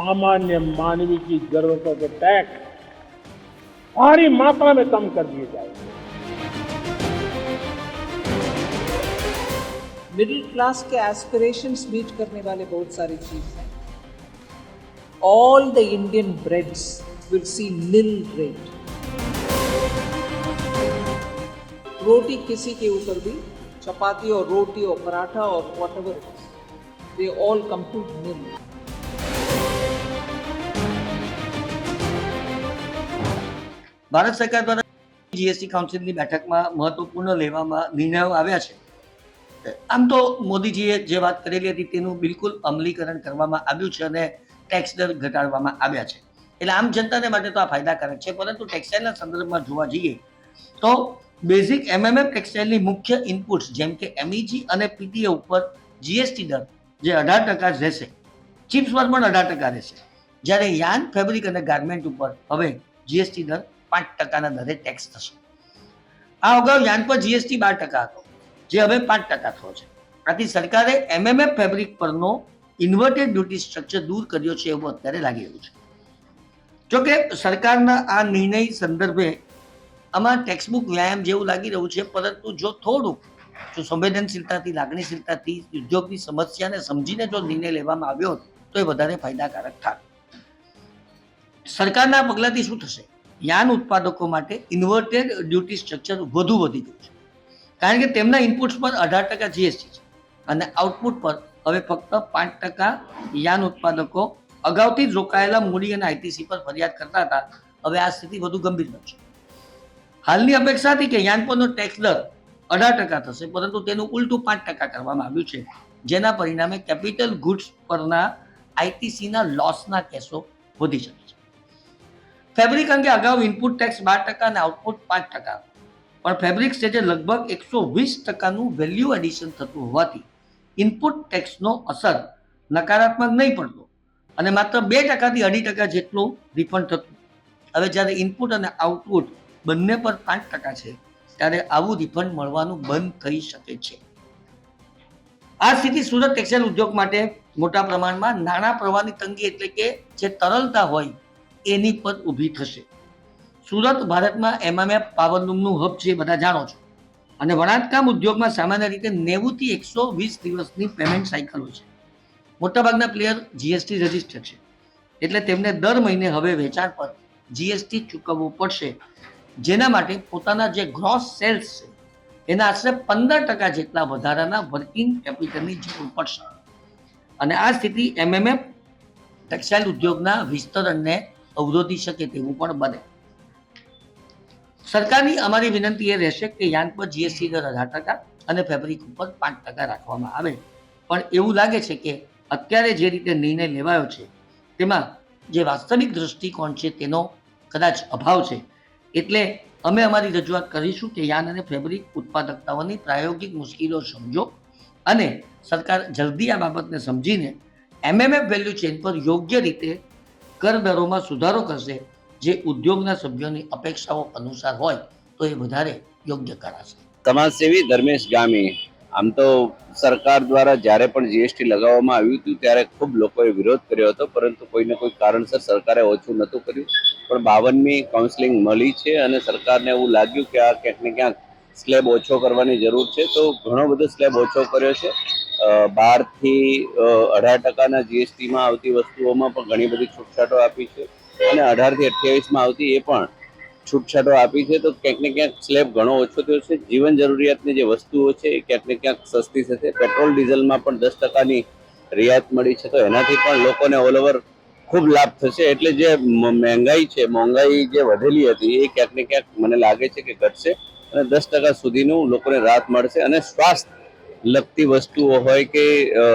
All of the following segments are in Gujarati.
सामान्य मानवी की जरूरतों के टैक्स भारी मात्रा में कम कर दिए जाएँगे। मिडिल क्लास के एस्पिरेशंस मीट करने वाले बहुत सारी चीज़ हैं। All the Indian breads will see nil rate रोटी किसी के ऊपर भी, चपाती और रोटी और पराठा और whatever they all come to nil Bharat સરકાર દ્વારા જીએસટી કાઉન્સિલની બેઠકમાં મહત્વપૂર્ણ લેવામાં નિર્ણયો આવ્યા છે. આમ તો મોદીજીએ જે વાત કરેલી હતી તેનું બિલકુલ અમલીકરણ કરવામાં આવ્યું છે અને ટેક્સ દર ઘટાડવામાં આવ્યા છે. એટલે આમ જનતાને માટે તો આ ફાયદાકારક છે, પરંતુ ટેક્સટાઇલના સંદર્ભમાં જોવા જઈએ તો બેઝિક એમએમએફ ટેક્સટાઇલની મુખ્ય ઇનપુટ્સ જેમ કે એમઈજી અને પીટીએ ઉપર જીએસટી દર જે અઢાર ટકા રહેશે. ચિપ્સ પર પણ અઢાર ટકા રહેશે. જ્યારે યાન ફેબ્રિક અને ગાર્મેન્ટ ઉપર હવે જીએસટી દર પાંચ ટકાના દરે ટેક્સ થશે. આ અગાઉ યાન પર જીએસટી બાર ટકા હતો, જે હવે પાંચ ટકા થયો છે. આથી સરકારે એમએમએફ ફેબ્રિક પરનો ઇન્વર્ટેડ ડ્યુટી સ્ટ્રક્ચર દૂર કર્યો છે એવું અત્યારે લાગી રહ્યું છે. જોકે સરકારના આ નિર્ણય સંદર્ભે આમાં ટેક્સબુક વ્યાયામ જેવું લાગી રહ્યું છે, પરંતુ જો થોડુંક, જો સંવેદનશીલતાથી, લાગણીશીલતાથી, ઉદ્યોગની સમસ્યાને સમજીને જો નિર્ણય લેવામાં આવ્યો, તો એ વધારે ફાયદાકારક થાય સરકારના પગલાંથી શું થશે? યાન ઉત્પાદકો માટે ઇન્વર્ટેડ ડ્યુટી સ્ટ્રક્ચર વધુ વધી ગયું છે. કારણ કે તેમના ઇનપુટ્સ પર અઢાર ટકા જીએસટી છે અને આઉટપુટ પર હવે ફક્ત પાંચ ટકા યાન ઉત્પાદકો અગાઉથી જ રોકાયેલા મૂડી અને આઈટીસી પર ફરિયાદ કરતા હતા. હવે આ સ્થિતિ વધુ ગંભીર બનશે. હાલની અપેક્ષા હતી કે યાન પરનો ટેક્સ દર અઢાર ટકા થશે, પરંતુ તેનું ઉલટું પાંચ ટકા કરવામાં આવ્યું છે, જેના પરિણામે કેપિટલ ગુડ્સ પરના આઈટીસીના લોસના કેસો વધી શકે છે. ફેબ્રિક અંગે અગાઉ ઇનપુટ ટેક્સ બાર ટકા અને આઉટપુટ પાંચ ટકા. પણ ફેબ્રિક સ્ટેજે લગભગ એકસો વીસ ટકાનું વેલ્યુ એડિશન થતું હોવાથી ઇનપુટ ટેક્સનો અસર નકારાત્મક નહીં પડતો અને માત્ર બે ટકાથી અઢી ટકા જેટલું રિફંડ થતું. હવે જ્યારે ઇનપુટ અને આઉટપુટ બંને પર પાંચ ટકા છે, ત્યારે આવું રિફંડ મળવાનું બંધ થઈ શકે છે. આ સ્થિતિ સુરત ટેક્સટાઇલ ઉદ્યોગ માટે મોટા પ્રમાણમાં નાણાં પ્રવાહની તંગી એટલે કે જે તરલતા હોય એની પર ઊભી થશે. સુરત ભારતમાં એમએમએફ પાવરલૂમનું હબ છે બધા જાણો છો. અને વણાટકામ ઉદ્યોગમાં સામાન્ય રીતે નેવુંથી એકસો વીસ દિવસની પેમેન્ટ સાયકલ હોય છે. મોટાભાગના પ્લેયર જીએસટી રજિસ્ટર છે. એટલે તેમને દર મહિને હવે વેચાણ પર જીએસટી ચૂકવવું પડશે. જેના માટે પોતાના જે ગ્રોસ સેલ્સ છે, એના આશરે પંદર ટકા જેટલા વધારાના વર્કિંગ કેપિટલની જરૂર પડશે. અને આ સ્થિતિ એમએમએફ ટેક્સટાઇલ ઉદ્યોગના વિસ્તરણને અવરોધી શકે તેવું પણ બને. સરકારની અમારી વિનંતી એ રહેશે કે યાન પર જીએસટી દર અઢાર ટકા અને ફેબ્રિક ઉપર પાંચ ટકા રાખવામાં આવે. પણ એવું લાગે છે કે અત્યારે જે રીતે નિર્ણય લેવાયો છે, તેમાં જે વાસ્તવિક દૃષ્ટિકોણ છે તેનો કદાચ અભાવ છે. એટલે અમે અમારી રજૂઆત કરીશું કે યાન અને ફેબ્રિક ઉત્પાદકતાઓની પ્રાયોગિક મુશ્કેલીઓ સમજો અને સરકાર જલ્દી આ બાબતને સમજીને એમએમએફ વેલ્યુ ચેન પર યોગ્ય રીતે કર દરોમાં સુધારો કરશે જે ઉદ્યોગના સભ્યોની અપેક્ષાઓ અનુસાર હોય, તો એ વધારે યોગ્ય કરાશે. સમાજસેવી ધર્મેશ ગામી, આમ તો સરકાર દ્વારા જ્યારે પણ જીએસટી લગાવવામાં આવ્યું હતું, ત્યારે ખૂબ લોકોએ વિરોધ કર્યો હતો, પરંતુ કોઈને કોઈ કારણસર સરકારે ઓછું નહોતું કર્યું. પણ બાવનમી કાઉન્સિલિંગ મળી છે અને સરકારને એવું લાગ્યું કે આ ક્યાંક ને ક્યાંક સ્લેબ ઓછો કરવાની જરૂર છે, તો ઘણો બધો સ્લેબ ઓછો કર્યો છે. બારથી અઢાર ટકાના જીએસટીમાં આવતી વસ્તુઓમાં પણ ઘણી બધી છૂટછાટો આપી છે. અને અઢારથી અઠ્યાવીસમાં આવતી એ પણ છૂટછાટો આપી છે. તો ક્યાંક ને ક્યાંક સ્લેબ ઘણો ઓછો થયો છે. જીવન જરૂરિયાતની જે વસ્તુઓ છે એ ક્યાંક ને ક્યાંક સસ્તી થશે. પેટ્રોલ, ડીઝલમાં પણ દસ ટકાની રિયાત મળી છે. તો એનાથી પણ લોકોને ઓલ ઓવર ખૂબ લાભ થશે. એટલે જે મહેંગાઈ છે, મોંઘાઈ જે વધેલી હતી એ ક્યાંક ને ક્યાંક મને લાગે છે કે ઘટશે. અને દસ ટકા સુધીનું લોકોને રાહત મળશે. અને સ્વાસ્થ્ય લગતી વસ્તુઓ હોય કે અ,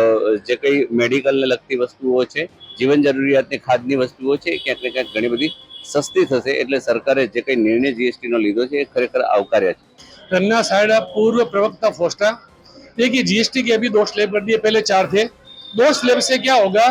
જે કંઈ મેડિકલને લગતી વસ્તુઓ છે જીવન જરૂરિયાતની ખાદ્યની વસ્તુઓ છે એ ક્યાંક ને ક્યાંક ઘણી બધી સસ્તી થશે એટલે સરકારે જે કંઈ નિર્ણય જીએસટી નો લીધો છે એ ખરેખર આવકાર્ય છે रन्ना साइडा पूर्व प्रवक्ता फोस्टा देखिए जीएसटी के अभी दो स्लैब कर दिए पहले चार थे दो स्लैब से क्या होगा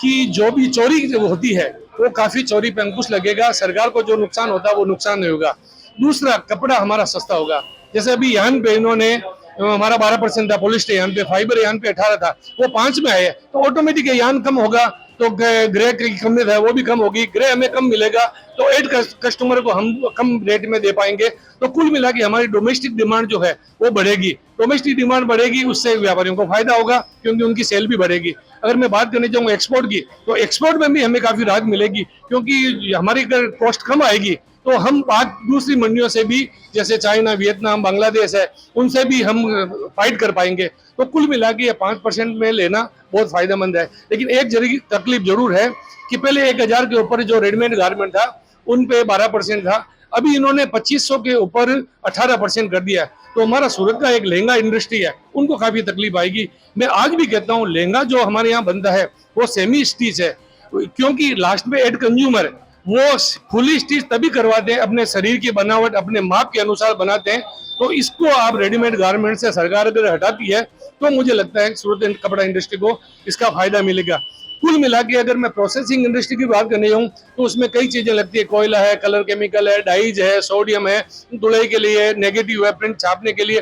कि जो भी चोरी जो होती है वो काफी चोरी पे अंकुश लगेगा सरकार को जो नुकसान होता है वो नुकसान नहीं होगा दूसरा कपड़ा हमारा सस्ता होगा जैसे अभी यान पे इन्होंने अ, हमारा बारह परसेंट था पोलिस्टर यान पे फाइबर यान पे अठारह था, वो पाँच में आए तो ऑटोमेटिक यान कम होगा तो ग्रे की कमी है, वो भी कम होगी ग्रे हमें कम मिलेगा तो एड कस्टमर को हम कम रेट में दे पाएँगे। तो कुल मिला के हमारी डोमेस्टिक डिमांड जो है, वो बढ़ेगी। डोमेस्टिक डिमांड बढ़ेगी, उससे व्यापारियों को फ़ायदा होगा, क्योंकि उनकी सेल भी बढ़ेगी। अगर मैं बात करने जाऊँ एक्सपोर्ट की तो एक्सपोर्ट में भी हमें काफ़ी राहत मिलेगी, क्योंकि हमारी कॉस्ट कम आएगी तो हम बात दूसरी मंडियों से भी, जैसे चाइना, वियतनाम, बांग्लादेश है, उनसे भी हम फाइट कर पाएँगे। तो कुल मिला के ये पाँच परसेंट में लेना बहुत फ़ायदेमंद है। लेकिन एक ज़रूरी तकलीफ़ ज़रूर है कि पहले एक हज़ार के ऊपर जो रेडीमेड गारमेंट था, उन पे बारह परसेंट था। अभी इन्होंने 2500 के ऊपर 18 परसेंट कर दिया है। तो हमारा सूरत का एक लहंगा इंडस्ट्री है, उनको काफ़ी तकलीफ़ आएगी। मैं आज भी कहता हूँ, लहंगा जो हमारे यहाँ बनता है, वो सेमी स्टिच है। क्योंकि लास्ट में एड कंज्यूमर वो फुली स्टिच तभी करवाते हैं, अपने शरीर की बनावट, अपने माप के अनुसार बनाते हैं। तो इसको आप रेडीमेड गारमेंट से सरकार अगर हटाती है तो मुझे लगता है सूरत कपड़ा इंडस्ट्री को इसका फ़ायदा मिलेगा। कुल मिला के अगर मैं प्रोसेसिंग इंडस्ट्री की बात करने जाऊँ तो उसमें कई चीज़ें लगती है। कोयला है कलर केमिकल है डाइज है सोडियम है, धुलाई के लिए नेगेटिव है प्रिंट छापने के लिए।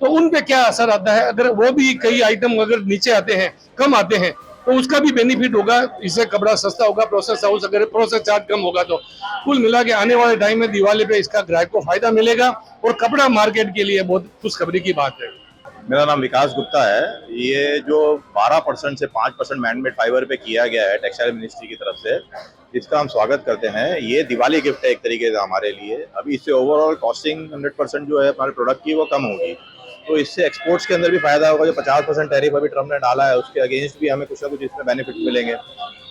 तो उन पे क्या असर आता है? अगर वो भी कई आइटम अगर नीचे आते हैं, कम आते हैं तो उसका भी बेनिफिट होगा, इससे कपड़ा सस्ता होगा प्रोसेस हाउस अगर प्रोसेस चार्ज कम होगा तो। कुल मिला के आने वाले टाइम में दिवाली पे इसका ग्राहक को फ़ायदा मिलेगा और कपड़ा मार्केट के लिए बहुत खुशखबरी की बात है। मेरा नाम विकास गुप्ता है। ये जो 12 परसेंट से 5 परसेंट मैनमेड फाइबर पे किया गया है टेक्सटाइल मिनिस्ट्री की तरफ़ से, इसका हम स्वागत करते हैं। ये दिवाली गिफ्ट है एक तरीके से हमारे लिए। अभी इससे ओवरऑल कॉस्टिंग 100 परसेंट जो है हमारे प्रोडक्ट की वो कम होगी। तो इससे एक्सपोर्ट्स के अंदर भी फ़ायदा होगा, जो 50 परसेंट टैरिफ अभी ट्रंप ने डाला है, उसके अगेंस्ट भी हमें कुछ ना कुछ इसमें बेनिफिट मिलेंगे।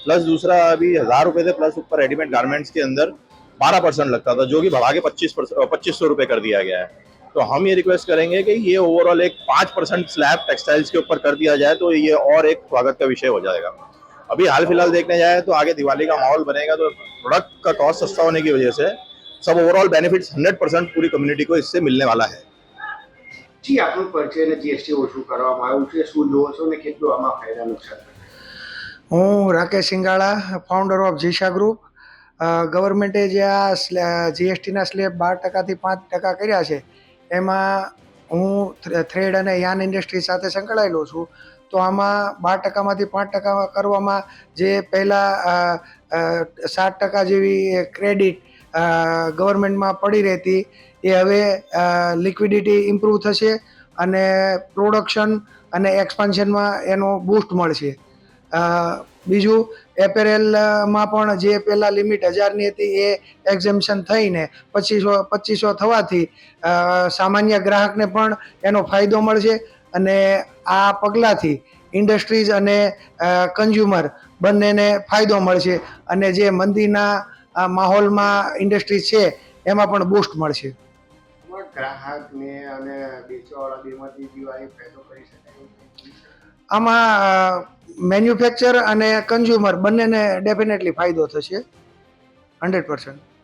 प्लस दूसरा अभी हज़ार रुपये से प्लस ऊपर रेडीमेड गारमेंट्स के अंदर बारह परसेंट लगता था, जो कि बढ़ा के पच्चीस पच्चीस सौ रुपये कर दिया गया है। तो हम ये रिक्वेस्ट करेंगे कि ये ओवरऑल एक पाँच परसेंट स्लैब टेक्सटाइल्स के ऊपर कर दिया जाए तो ये और एक स्वागत का विषय हो जाएगा। अभी हाल फ़िलहाल देखने जाए तो आगे दिवाली का माहौल बनेगा तो प्रोडक्ट का कॉस्ट सस्ता होने की वजह से सब ओवरऑल बेनिफिट्स हंड्रेड परसेंट पूरी कम्युनिटी को इससे मिलने वाला है। જી આપણું પરિચય અને જીએસટી ઓછું કરવામાં આવ્યું છે, શું જોવો છો ને કેટલું આમાં ફાયદા, નુકસાન હું Rakesh Singala founder of Jisha group ગવર્મેન્ટે જે આ જીએસટીના સ્લેબ બાર ટકાથી પાંચ ટકા કર્યા છે, એમાં હું થ્રેડ અને યાન ઇન્ડસ્ટ્રી સાથે સંકળાયેલો છું, તો આમાં બાર ટકામાંથી પાંચ ટકા કરવામાં જે પહેલાં સાત ટકા જેવી ક્રેડિટ ગવર્મેન્ટમાં પડી રહેતી એ હવે લિક્વિડિટી ઇમ્પ્રૂવ થશે અને પ્રોડક્શન અને એક્સપાન્શનમાં એનો બૂસ્ટ મળશે. બીજું એપેરેલમાં પણ જે પહેલાં લિમિટ હજારની હતી એ એક્ઝેમ્પશન થઈને પચીસો પચીસો થવાથી સામાન્ય ગ્રાહકને પણ એનો ફાયદો મળશે અને આ પગલાંથી ઇન્ડસ્ટ્રીઝ અને કન્ઝ્યુમર બંનેને ફાયદો મળશે અને જે મંદીના માહોલમાં ઇન્ડસ્ટ્રીઝ છે, એમાં પણ બૂસ્ટ મળશે. ગ્રાહકને અને વેચવાવાળા બેમાંથી જીવાય ફાયદો કરી શકાય? આમાં મેન્યુફેક્ચર અને કન્ઝ્યુમર બંનેને ડેફિનેટલી ફાયદો થશે હંડ્રેડ પર્સન્ટ